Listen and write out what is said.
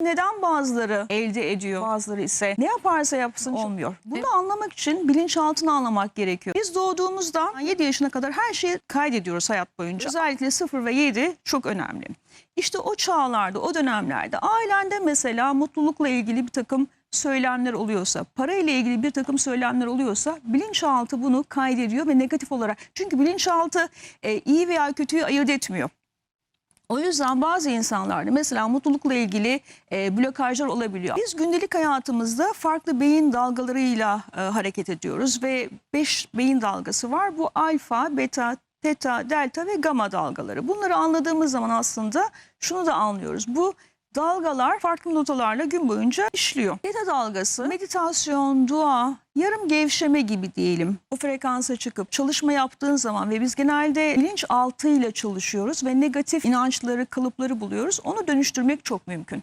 Neden bazıları elde ediyor, bazıları ise ne yaparsa yapsın olmuyor. Bunu anlamak için bilinçaltını anlamak gerekiyor. Biz doğduğumuzda 7 yaşına kadar her şeyi kaydediyoruz hayat boyunca. Özellikle 0 ve 7 çok önemli. İşte o çağlarda, o dönemlerde ailende mesela mutlulukla ilgili bir takım söylemler oluyorsa, para ile ilgili bir takım söylemler oluyorsa bilinçaltı bunu kaydediyor ve negatif olarak. Çünkü bilinçaltı e, iyi veya kötüyü ayırt etmiyor. O yüzden bazı insanlarda mesela mutlulukla ilgili e, blokajlar olabiliyor. Biz gündelik hayatımızda farklı beyin dalgalarıyla e, hareket ediyoruz ve 5 beyin dalgası var. Bu alfa, beta, teta, delta ve gamma dalgaları. Bunları anladığımız zaman aslında şunu da anlıyoruz. Bu dalgalar farklı notalarla gün boyunca işliyor. Teta dalgası meditasyon, dua, yarım gevşeme gibi diyelim. O frekansa çıkıp çalışma yaptığın zaman ve biz genelde bilinç altıyla çalışıyoruz ve negatif inançları, kalıpları buluyoruz. Onu dönüştürmek çok mümkün.